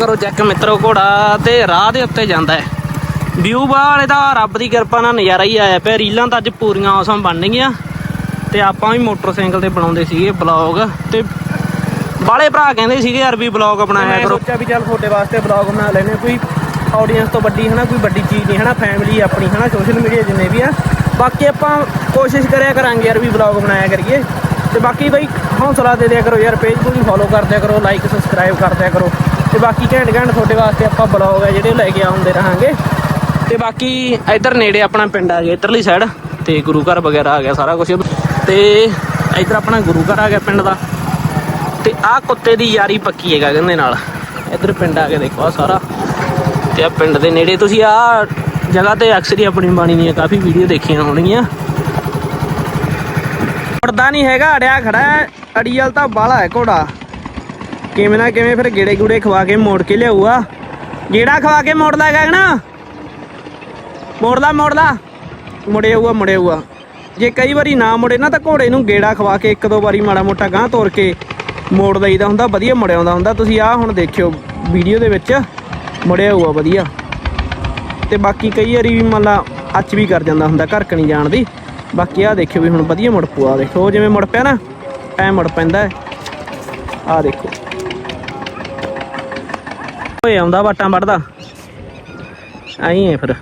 ਕਰੋ ਚੈੱਕ ਮਿੱਤਰੋ ਘੋੜਾ ਤੇ ਰਾਹ ਦੇ ਉੱਤੇ ਜਾਂਦਾ ਹੈ। ਵਿਊ ਵਾਲੇ ਦਾ ਰੱਬ ਦੀ ਕਿਰਪਾ ਨਾਲ ਨਜ਼ਾਰਾ ਹੀ ਆਇਆ ਪਿਆ ਰੀਲਾਂ ਤਾਂ ਅੱਜ ਪੂਰੀਆਂ ਔਸਮ ਬਣ ਗਈਆਂ। ਤੇ ਆਪਾਂ ਵੀ ਮੋਟਰਸਾਈਕਲ ਤੇ ਬਣਾਉਂਦੇ ਸੀਗੇ ਬਲੌਗ ਤੇ ਬਾਲੇ ਭਰਾ ਕਹਿੰਦੇ ਸੀਗੇ ਯਾਰ ਵੀ ਬਲੌਗ ਬਣਾਇਆ ਕਰੋ। ਸੋਚਿਆ ਵੀ ਚੱਲ ਤੁਹਾਡੇ ਵਾਸਤੇ ਬਲੌਗ ਬਣਾ ਲੈਨੇ ਕੋਈ ਆਡੀਅנס ਤੋਂ ਵੱਡੀ ਹਨਾ ਕੋਈ ਵੱਡੀ ਚੀਜ਼ ਨਹੀਂ ਹਨਾ ਫੈਮਿਲੀ ਆਪਣੀ ਹਨਾ ਸੋਸ਼ਲ ਮੀਡੀਆ ਜਿੰਨੇ ਵੀ ਆ। ਬਾਕੀ ਆਪਾਂ ਕੋਸ਼ਿਸ਼ ਕਰਿਆ ਕਰਾਂਗੇ ਯਾਰ ਵੀ ਬਲੌਗ ਬਣਾਇਆ ਕਰੀਏ। ਤੇ ਬਾਕੀ ਬਈ ਹੌਸਲਾ ਦੇ ਦਿਆ ਕਰੋ ਯਾਰ ਪੇਜ ਨੂੰ ਵੀ ਫੋਲੋ ਕਰ ਦਿਆ ਕਰੋ ਲਾਈਕ ਸਬਸਕ੍ਰਾਈਬ ਕਰ ਦਿਆ ਕਰੋ। ਤੇ ਬਾਕੀ ਘੈਂਟ ਘੈਂਟ ਤੁਹਾਡੇ ਵਾਸਤੇ ਆਪਾਂ ਬਲੌਗ ਹੈ ਜਿਹੜੇ ਲੈ ਕੇ ਆਉਂਦੇ ਰਹਾਂਗੇ। ਤੇ ਬਾਕੀ ਇੱਧਰ ਨੇੜੇ ਆਪਣਾ ਪਿੰਡ ਆ ਗਿਆ, ਇੱਧਰਲੀ ਸਾਈਡ ਤੇ ਗੁਰੂ ਘਰ ਵਗੈਰਾ ਆ ਗਿਆ ਸਾਰਾ ਕੁਝ ਤੇ ਇੱਧਰ ਆਪਣਾ ਗੁਰੂ ਘਰ ਆ ਗਿਆ ਪਿੰਡ ਦਾ। ਤੇ ਆਹ ਕੁੱਤੇ ਦੀ ਯਾਰੀ ਪੱਕੀ ਹੈਗਾ ਕਹਿੰਦੇ ਨਾਲ। ਇੱਧਰ ਪਿੰਡ ਆ ਕੇ ਦੇਖੋ ਆ ਸਾਰਾ। ਤੇ ਆ ਪਿੰਡ ਦੇ ਨੇੜੇ ਤੁਸੀਂ ਆ ਜਗ੍ਹਾ ਤੇ ਅਕਸਰ ਹੀ ਆਪਣੀ ਬਾਣੀ ਦੀਆਂ ਕਾਫੀ ਵੀਡੀਓ ਦੇਖੀਆਂ ਹੋਣਗੀਆਂ। ਮੁੜਦਾ ਨਹੀਂ ਹੈਗਾ, ਅੜਿਆ ਖੜਾ ਅੜੀਅਲ ਤਾਂ ਬਾਲਾ ਹੈ ਘੋੜਾ। ਕਿਵੇਂ ਨਾ ਕਿਵੇਂ ਫਿਰ ਗੇੜੇ ਗੂੜੇ ਖਵਾ ਕੇ ਮੋੜ ਕੇ ਲਿਆਊਗਾ। ਗੇੜਾ ਖਵਾ ਕੇ ਮੋੜਦਾ ਹੈਗਾ ਨਾ ਮੋੜਦਾ ਮੋੜਦਾ ਮੁੜੇ ਆਊਗਾ ਮੁੜੇ ਆਊਗਾ ਜੇ ਕਈ ਵਾਰੀ ਨਾ ਮੁੜੇ ਨਾ ਤਾਂ ਘੋੜੇ ਨੂੰ ਗੇੜਾ ਖਵਾ ਕੇ ਇੱਕ ਦੋ ਵਾਰੀ ਮਾੜਾ ਮੋਟਾ ਗਾਂ ਤੋਰ ਕੇ ਮੋੜ ਲਈਦਾ ਹੁੰਦਾ, ਵਧੀਆ ਮੁੜਿਆ ਆਉਂਦਾ ਹੁੰਦਾ। ਤੁਸੀਂ ਆਹ ਹੁਣ ਦੇਖਿਓ ਵੀਡੀਓ ਦੇ ਵਿੱਚ ਮੁੜਿਆ ਆਊਗਾ ਵਧੀਆ। ਤੇ ਬਾਕੀ ਕਈ ਵਾਰੀ ਵੀ ਮੰਨ ਲਾ ਅੱਛ ਵੀ ਕਰ ਜਾਂਦਾ ਹੁੰਦਾ, ਘਰ ਕਣੀ ਜਾਣ ਦੀ। ਬਾਕੀ ਆਹ ਦੇਖਿਓ ਵੀ ਹੁਣ ਵਧੀਆ ਮੁੜ ਪੂਆ ਦੇਖੋ। ਉਹ ਜਿਵੇਂ ਮੁੜ ਪਿਆ ਨਾ, ਐ ਮੁੜ ਪੈਂਦਾ ਹੈ। ਆਹ ਦੇਖੋ। ਹੋਏ ਆਉਂਦਾ ਵਾਟਾਂ ਵੱਢਦਾ। ਐਂ ਹੀ ਹੈ ਫਿਰ।